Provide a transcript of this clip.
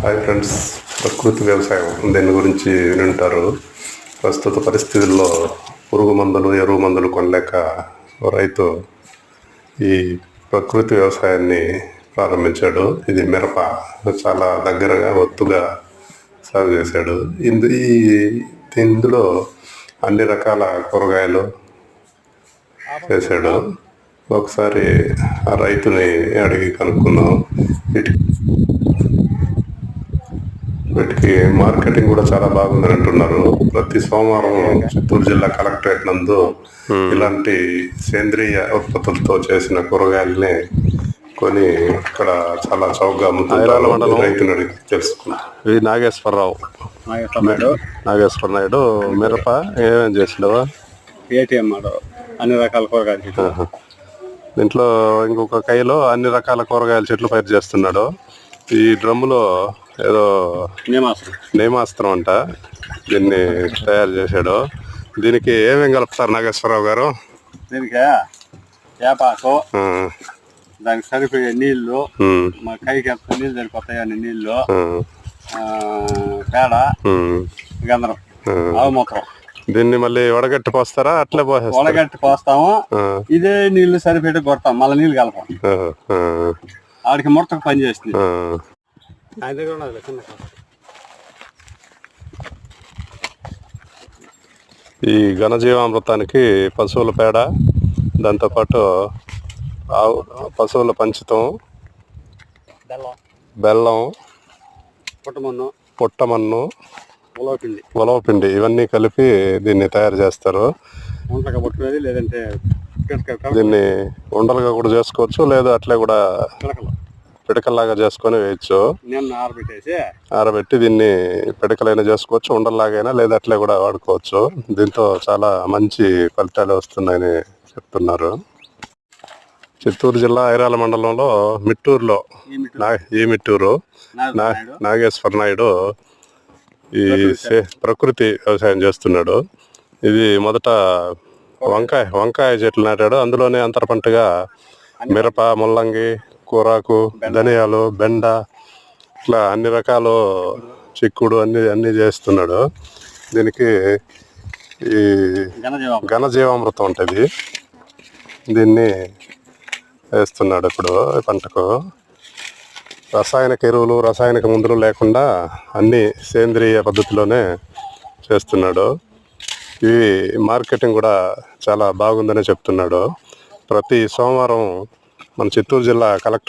Hi friends ప్రకృతి వ్యవసాయం దీని గురించి వింటారు ప్రస్తుత పరిస్థితుల్లో పురుగు మందులు ఎరువు మందులు కొనలేక రైతు ఈ ప్రకృతి వ్యవసాయాన్ని ప్రారంభించాడు. ఇది మిరప. చాలా దగ్గరగా ఒత్తుగా సాగు చేశాడు. ఇందు ఈ ఇందులో అన్ని రకాల కూరగాయలు చేశాడు. ఒకసారి ఆ రైతుని అడిగి కనుక్కున్నాం వీటికి వీటికి మార్కెటింగ్ కూడా చాలా బాగుందని అంటున్నారు. ప్రతి సోమవారం చిత్తూరు జిల్లా కలెక్టరేట్ నందు ఇలాంటి సేంద్రియ ఉత్పత్తులతో చేసిన కూరగాయల్ని కొని ఇక్కడ చాలా చౌకగా అమ్ముతున్నారు రైతుని అడిగి తెలుసుకున్నాం ఇది నాగేశ్వరరావు. నాగేశ్వర నాయుడు. మిరప ఏమేం చేసినావా? ఏటీఎం మాడు. అన్ని రకాల కూరగాయలు దీంట్లో ఇంకొక కైలో అన్ని రకాల కూరగాయల చెట్లు పైరు చేస్తున్నాడు. ఈ డ్రమ్ములో ఏదో నియమాసం నేమాస్త్రం అంట. దీన్ని తయారు చేశాడు. దీనికి ఏమేం కలుపుతారు నాగేశ్వరరావు గారు? దీనికి? వేపాకు ఆ, దానికి సరిపోయే నీళ్ళు మా. కైకి ఎంత నీళ్ళు సరిపోతాయి అన్ని నీళ్ళు పేడ. గంధరం. ఆవు మూత్రం. దీన్ని మళ్ళీ వడగట్టి పోస్తారా? అట్లే పోసేస్తారా? ఉడగట్టి పోస్తాము. ఇదే నీళ్ళు సరిపెట్టి కొడతాం. మళ్ళీ నీళ్ళు కలపం. ఆడికి ముడతకు పని చేస్తుంది. ఆ. ఆయన దగ్గర ఉన్నది చిన్న కాడ. ఈ ఘనజీవామృతానికి పశువుల పేడ దాంతోపాటు ఆవు పశువుల పంచితం బెల్లం. బెల్లం పుట్టమన్ను. పుట్టమన్ను ఉలవపిండి ఉలవపిండి ఇవన్నీ కలిపి దీన్ని తయారు చేస్తారు. వంటగా పట్టుకునేది లేదంటే దీన్ని ఉండలుగా కూడా చేసుకోవచ్చు లేదా అట్లే కూడా పిడకలు పిడకల్లాగా చేసుకొని వేయచ్చు. ఆరబెట్టేసి ఆరబెట్టి దీన్ని పిడకలైనా చేసుకోవచ్చు ఉండల్లాగైనా లేదా అట్లే కూడా వాడుకోవచ్చు. దీంతో చాలా మంచి ఫలితాలు వస్తున్నాయని చెప్తున్నారు. చిత్తూరు జిల్లా ఐరాల మండలంలో మిట్టూరులో ఈ మిట్టూరు. నాగేశ్వర నాయుడు ఈ సే- ప్రకృతి వ్యవసాయం చేస్తున్నాడు. ఇది మొదట వంకాయ వంకాయ చెట్లు నాటాడు. అందులోనే అంతర పంటగా మిరప ముల్లంగి కూరాకు ధనియాలు బెండ ఇట్లా అన్ని రకాలు చిక్కుడు అన్ని అన్ని చేస్తున్నాడు. దీనికి ఈ ఘనజీవం ఘనజీవామృతం ఉంటుంది. దీన్ని వేస్తున్నాడు ఇప్పుడు పంటకు. రసాయనిక ఎరువులు రసాయనిక మందులు లేకుండా అన్ని సేంద్రియ పద్ధతిలోనే చేస్తున్నాడు. ఇవి మార్కెటింగ్ కూడా చాలా బాగుందనే చెప్తున్నాడు. ప్రతి సోమవారం మన చిత్తూరు జిల్లా కలెక్టర్